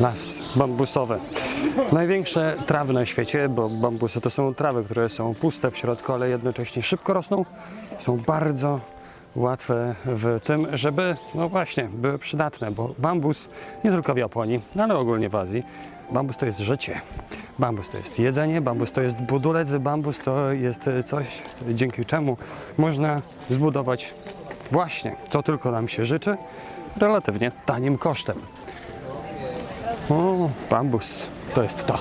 Las bambusowy. Największe trawy na świecie, bo bambusy to są trawy, które są puste w środku, ale jednocześnie szybko rosną. Są bardzo łatwe w tym, żeby, no właśnie, były przydatne, bo bambus nie tylko w Japonii, ale ogólnie w Azji, bambus to jest życie. Bambus to jest jedzenie, bambus to jest budulec, bambus to jest coś, dzięki czemu można zbudować właśnie, co tylko nam się życzy, relatywnie tanim kosztem. O, bambus to jest to.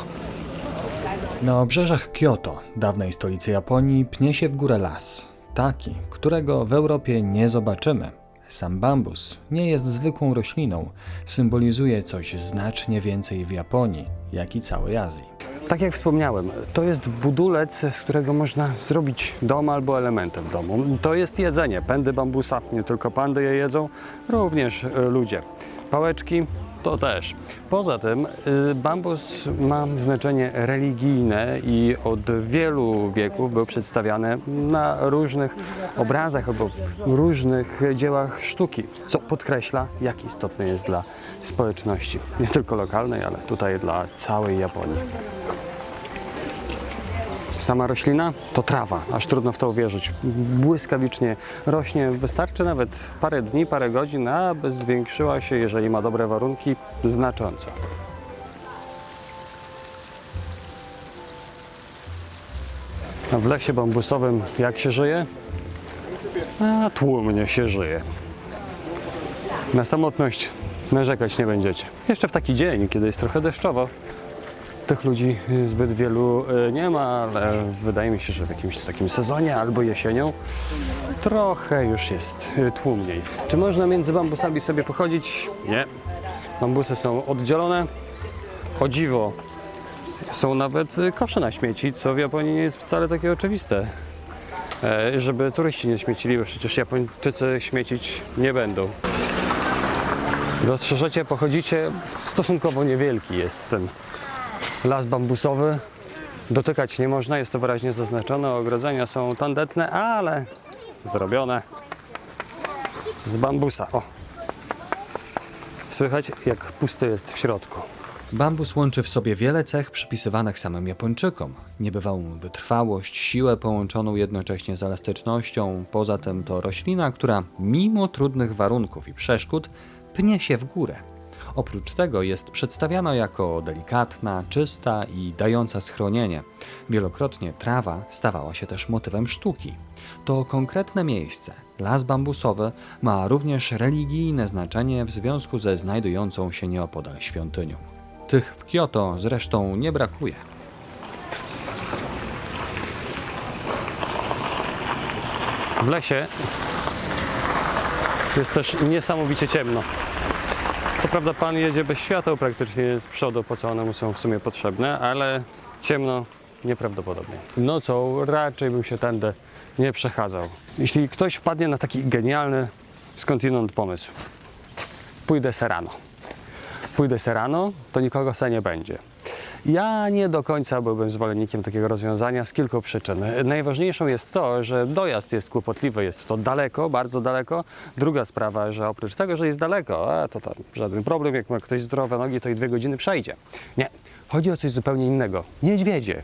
Na obrzeżach Kyoto, dawnej stolicy Japonii, pnie się w górę las. Taki, którego w Europie nie zobaczymy. Sam bambus nie jest zwykłą rośliną, symbolizuje coś znacznie więcej w Japonii, jak i całej Azji. Tak jak wspomniałem, to jest budulec, z którego można zrobić dom albo elementy w domu. To jest jedzenie, pędy bambusa, nie tylko pandy je jedzą, również e, ludzie. Pałeczki to też. Poza tym y, bambus ma znaczenie religijne i od wielu wieków był przedstawiany na różnych obrazach albo różnych dziełach sztuki, co podkreśla, jak istotny jest dla społeczności, nie tylko lokalnej, ale tutaj dla całej Japonii. Sama roślina to trawa, aż trudno w to uwierzyć. Błyskawicznie rośnie, wystarczy nawet parę dni, parę godzin, aby zwiększyła się, jeżeli ma dobre warunki, znacząco. A w lesie bambusowym jak się żyje? A tłumnie się żyje. Na samotność narzekać nie będziecie. Jeszcze w taki dzień, kiedy jest trochę deszczowo, tych ludzi zbyt wielu e, nie ma, ale wydaje mi się, że w jakimś takim sezonie albo jesienią trochę już jest e, tłumniej. Czy można między bambusami sobie pochodzić? Nie. Bambusy są oddzielone. O dziwo, są nawet kosze na śmieci, co w Japonii nie jest wcale takie oczywiste. E, Żeby turyści nie śmiecili, bo przecież Japończycy śmiecić nie będą. Dostrzeżecie, pochodzicie, stosunkowo niewielki jest ten las bambusowy. Dotykać nie można, jest to wyraźnie zaznaczone. Ogrodzenia są tandetne, ale zrobione z bambusa. O! Słychać, jak pusty jest w środku. Bambus łączy w sobie wiele cech przypisywanych samym Japończykom. Niebywałą wytrwałość, siłę połączoną jednocześnie z elastycznością. Poza tym to roślina, która mimo trudnych warunków i przeszkód pnie się w górę. Oprócz tego jest przedstawiana jako delikatna, czysta i dająca schronienie. Wielokrotnie trawa stawała się też motywem sztuki. To konkretne miejsce, las bambusowy, ma również religijne znaczenie w związku ze znajdującą się nieopodal świątynią. Tych w Kyoto zresztą nie brakuje. W lesie jest też niesamowicie ciemno. Co prawda pan jedzie bez świateł praktycznie z przodu, po co one mu są w sumie potrzebne, ale ciemno nieprawdopodobnie. Nocą raczej bym się tędy nie przechadzał. Jeśli ktoś wpadnie na taki genialny skądinąd pomysł, pójdę se rano. Pójdę se rano, to nikogo se nie będzie. Ja nie do końca byłbym zwolennikiem takiego rozwiązania z kilku przyczyn. Najważniejszą jest to, że dojazd jest kłopotliwy, jest to daleko, bardzo daleko. Druga sprawa, że oprócz tego, że jest daleko, a to tam żaden problem, jak ma ktoś zdrowe nogi, to i dwie godziny przejdzie. Nie, chodzi o coś zupełnie innego. Niedźwiedzie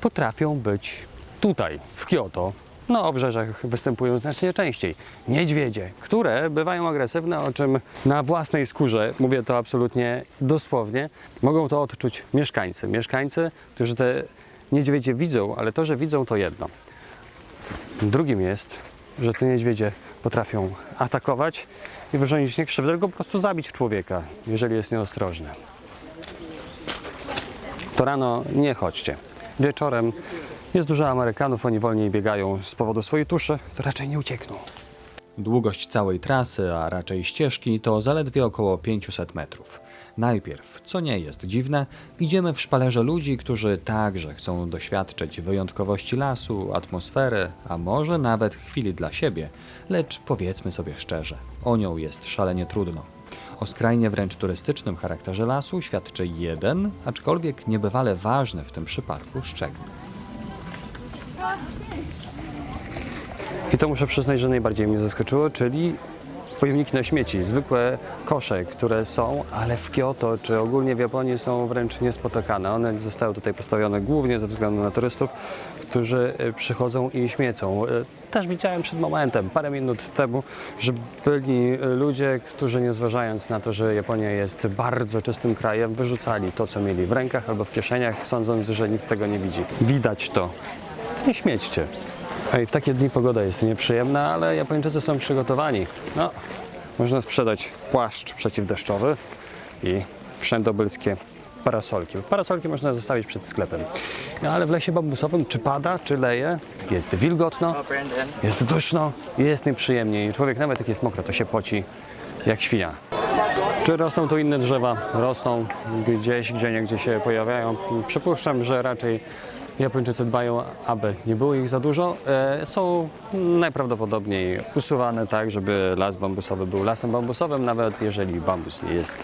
potrafią być tutaj, w Kyoto, na obrzeżach występują znacznie częściej. Niedźwiedzie, które bywają agresywne, o czym na własnej skórze, mówię to absolutnie dosłownie, mogą to odczuć mieszkańcy. Mieszkańcy, którzy te niedźwiedzie widzą, ale to, że widzą, to jedno. Drugim jest, że te niedźwiedzie potrafią atakować i wyrządzić nie krzywdę, tylko po prostu zabić człowieka, jeżeli jest nieostrożny. To rano nie chodźcie. Wieczorem jest dużo Amerykanów, oni wolniej biegają z powodu swojej tuszy, to raczej nie uciekną. Długość całej trasy, a raczej ścieżki, to zaledwie około 500 metrów. Najpierw, co nie jest dziwne, idziemy w szpalerze ludzi, którzy także chcą doświadczyć wyjątkowości lasu, atmosfery, a może nawet chwili dla siebie, lecz powiedzmy sobie szczerze, o nią jest szalenie trudno. O skrajnie wręcz turystycznym charakterze lasu świadczy jeden, aczkolwiek niebywale ważny w tym przypadku szczegół. I to muszę przyznać, że najbardziej mnie zaskoczyło, czyli pojemniki na śmieci, zwykłe kosze, które są, ale w Kyoto czy ogólnie w Japonii są wręcz niespotykane. One zostały tutaj postawione głównie ze względu na turystów, którzy e, przychodzą i śmiecą. E, Też widziałem przed momentem, parę minut temu, że byli ludzie, którzy nie zważając na to, że Japonia jest bardzo czystym krajem, wyrzucali to, co mieli w rękach albo w kieszeniach, sądząc, że nikt tego nie widzi. Widać to. Nie śmiećcie. Ej, w takie dni pogoda jest nieprzyjemna, ale Japończycy są przygotowani. No, można sprzedać płaszcz przeciwdeszczowy i wszędobylskie parasolki. Parasolki można zostawić przed sklepem. No, ale w lesie bambusowym czy pada, czy leje, jest wilgotno, jest duszno, jest nieprzyjemnie i człowiek nawet jak jest mokro, to się poci jak świnia. Czy rosną tu inne drzewa? Rosną gdzieś, gdzie niegdzie się pojawiają. Przypuszczam, że raczej Japończycy dbają, aby nie było ich za dużo. E, są najprawdopodobniej usuwane tak, żeby las bambusowy był lasem bambusowym, nawet jeżeli bambus nie jest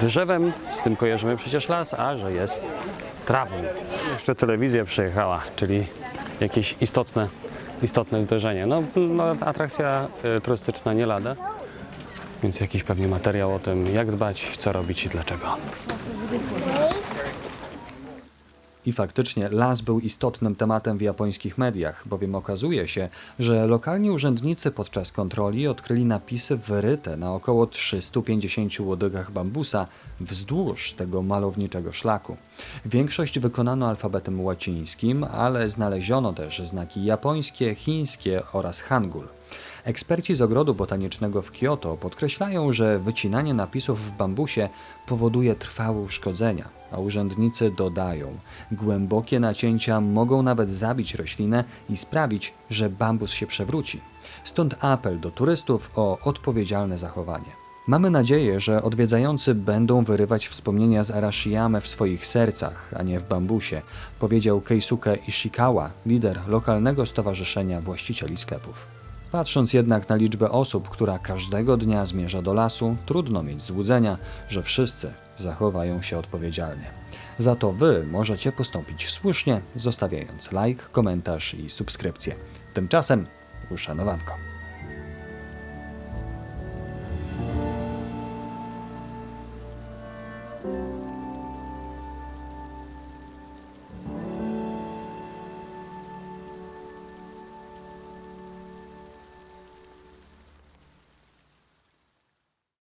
drzewem. Z tym kojarzymy przecież las, a że jest trawą. Jeszcze telewizja przyjechała, czyli jakieś istotne, istotne zdarzenie. No, no atrakcja e, turystyczna nie lada. Więc jakiś pewnie materiał o tym, jak dbać, co robić i dlaczego. I faktycznie las był istotnym tematem w japońskich mediach, bowiem okazuje się, że lokalni urzędnicy podczas kontroli odkryli napisy wyryte na około 350 łodygach bambusa wzdłuż tego malowniczego szlaku. Większość wykonano alfabetem łacińskim, ale znaleziono też znaki japońskie, chińskie oraz hangul. Eksperci z ogrodu botanicznego w Kyoto podkreślają, że wycinanie napisów w bambusie powoduje trwałe uszkodzenia, a urzędnicy dodają, głębokie nacięcia mogą nawet zabić roślinę i sprawić, że bambus się przewróci. Stąd apel do turystów o odpowiedzialne zachowanie. Mamy nadzieję, że odwiedzający będą wyrywać wspomnienia z Arashiyame w swoich sercach, a nie w bambusie, powiedział Keisuke Ishikawa, lider lokalnego stowarzyszenia właścicieli sklepów. Patrząc jednak na liczbę osób, która każdego dnia zmierza do lasu, trudno mieć złudzenia, że wszyscy zachowają się odpowiedzialnie. Za to Wy możecie postąpić słusznie, zostawiając like, komentarz i subskrypcję. Tymczasem uszanowanko.